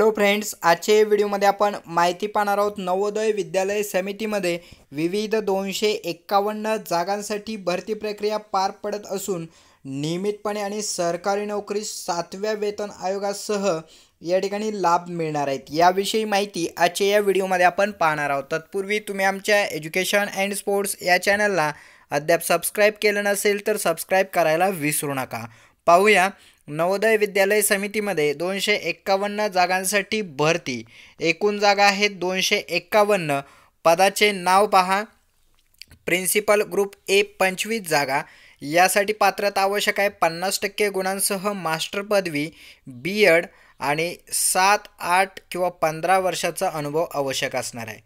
Hello friends आजच्या व्हिडिओमध्ये आपण माहिती पाहणार आहोत नवोदय विद्यालय समितीमध्ये विविध दोनशे एक्कावन्न जागांसाठी भरती प्रक्रिया पार पडत असून नियमितपणे आणि सरकारी नोकरी सातव्या वेतन आयोगासह या ठिकाणी लाभ मिळणार आहेत. याविषयी माहिती आजच्या या व्हिडिओमध्ये आपण पाहणार आहोत. तत्पूर्वी तुम्ही आमच्या एज्युकेशन अँड स्पोर्ट्स या चॅनलला अद्याप सबस्क्राईब केलं नसेल तर सबस्क्राईब करायला विसरू नका. पाहूया. नवोदय विद्यालय समितीमध्ये दोनशे एक्कावन्न जागांसाठी भरती. एकूण जागा आहेत दोनशे एक्कावन्न. पदाचे नाव पहा. प्रिन्सिपल ग्रुप ए पंचवीस जागा. यासाठी पात्रता आवश्यक आहे पन्नास टक्के गुणांसह मास्टर पदवी बी एड आणि सात आठ किंवा पंधरा वर्षाचा अनुभव आवश्यक असणार आहे.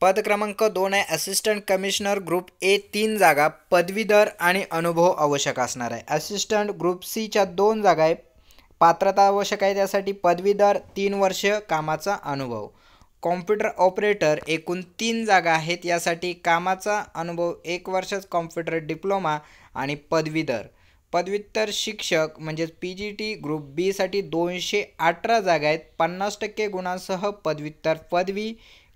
पद क्रमांक दोन आहे. असिस्टंट कमिशनर ग्रुप ए तीन जागा पदवीधर आणि अनुभव आवश्यक असणार आहे. असिस्टंट ग्रुप सीच्या दोन जागा आहे पात्रता आवश्यक आहे त्यासाठी पदवीधर तीन वर्ष कामाचा अनुभव. कॉम्प्युटर ऑपरेटर एकूण तीन जागा आहेत. यासाठी कामाचा अनुभव एक वर्षच कॉम्प्युटर डिप्लोमा आणि पदवीधर. पदव्युत्तर शिक्षक म्हणजेच पी जी टी ग्रुप बीसाठी दोनशे अठरा जागा आहेत. पन्नास टक्के गुणांसह पदव्युत्तर पदवी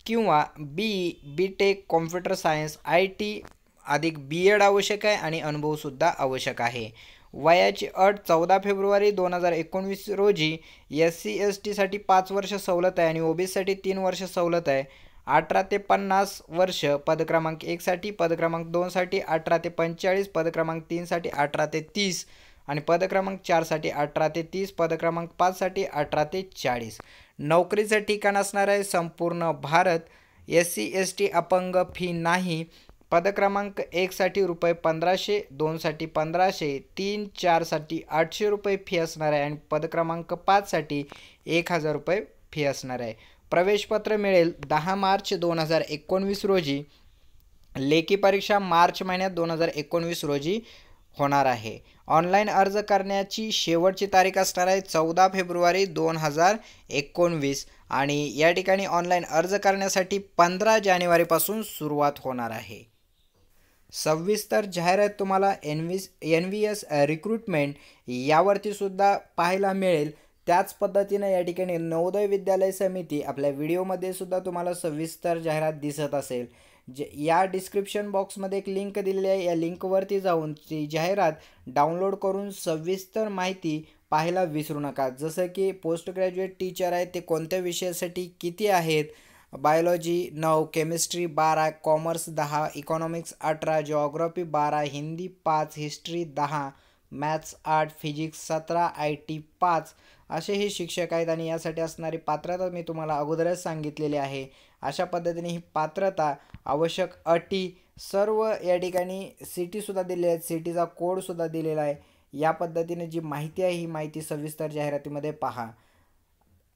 किंवा B B tech computer science I T अधिक बी एड आवश्यक आहे आणि अनुभवसुद्धा आवश्यक आहे. वयाची अट चौदा फेब्रुवारी दोन हजार एकोणवीस रोजी एस सी एस टीसाठी पाच वर्ष सवलत आहे आणि ओबीसीसाठी तीन वर्ष सवलत आहे. अठरा ते पन्नास वर्ष पदक्रमांक एकसाठी पदक्रमांक दोनसाठी अठरा ते पंचेचाळीस पदक्रमांक तीनसाठी अठरा ते तीस. आणि पदक्रमांक चारसाठी अठरा ते तीस पदक्रमांक पाचसाठी अठरा ते चाळीस. नोकरीचं ठिकाण असणार आहे संपूर्ण Bharat. S C S T अपंग फी नाही. पदक्रमांक एकसाठी रुपये पंधराशे दोनसाठी पंधराशे तीन चारसाठी आठशे रुपये फी असणार आहे आणि पदक्रमांक पाचसाठी एक हजार रुपये फी असणार आहे. प्रवेशपत्र मिळेल दहा मार्च दोन हजार एकोणवीस रोजी. लेखी परीक्षा मार्च महिन्यात दोन हजार एकोणवीस रोजी. होणार आहे. ऑनलाईन अर्ज करण्याची शेवटची तारीख असणार आहे चौदा फेब्रुवारी दोन हजार एकोणवीस आणि या ठिकाणी ऑनलाईन अर्ज करण्यासाठी पंधरा जानेवारीपासून सुरुवात होणार आहे. सविस्तर जाहिरात तुम्हाला N V N V S recruitment यावरती सुद्धा पाहायला मिळेल. त्याच पद्धतीनं या ठिकाणी नवोदय विद्यालय समिती आपल्या व्हिडिओमध्ये सुद्धा तुम्हाला सविस्तर जाहिरात दिसत असेल. जे या डिस्क्रिप्शन बॉक्समध्ये एक लिंक दिलेली आहे. या लिंकवरती जाऊन ती जाहिरात डाउनलोड करून सविस्तर माहिती पाहायला विसरू नका. जसं की पोस्ट ग्रॅज्युएट टीचर आहे ते कोणत्या विषयासाठी किती आहेत? बायोलॉजी नऊ केमिस्ट्री बारा कॉमर्स दहा इकॉनॉमिक्स अठरा जॉग्रॉफी बारा हिंदी पाच हिस्ट्री दहा मॅथ्स आर्ट फिजिक्स सतरा आय टी पाच असे हे शिक्षक आहेत आणि यासाठी असणारी पात्रता मी तुम्हाला अगोदरच सांगितलेली आहे. अशा पद्धतीने ही पात्रता आवश्यक अटी सर्व या ठिकाणी सिटीसुद्धा दिलेल्या आहेत. सिटीचा कोडसुद्धा दिलेला आहे. या पद्धतीने जी माहिती आहे ही माहिती सविस्तर जाहिरातीमध्ये पहा.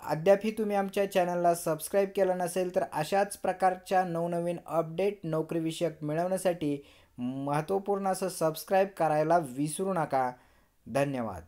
अद्यापही तुम्ही आमच्या चॅनलला सबस्क्राईब केलं नसेल तर अशाच प्रकारच्या नवनवीन अपडेट नोकरीविषयक मिळवण्यासाठी महत्त्वपूर्ण असं सबस्क्राईब करायला विसरू नका. धन्यवाद.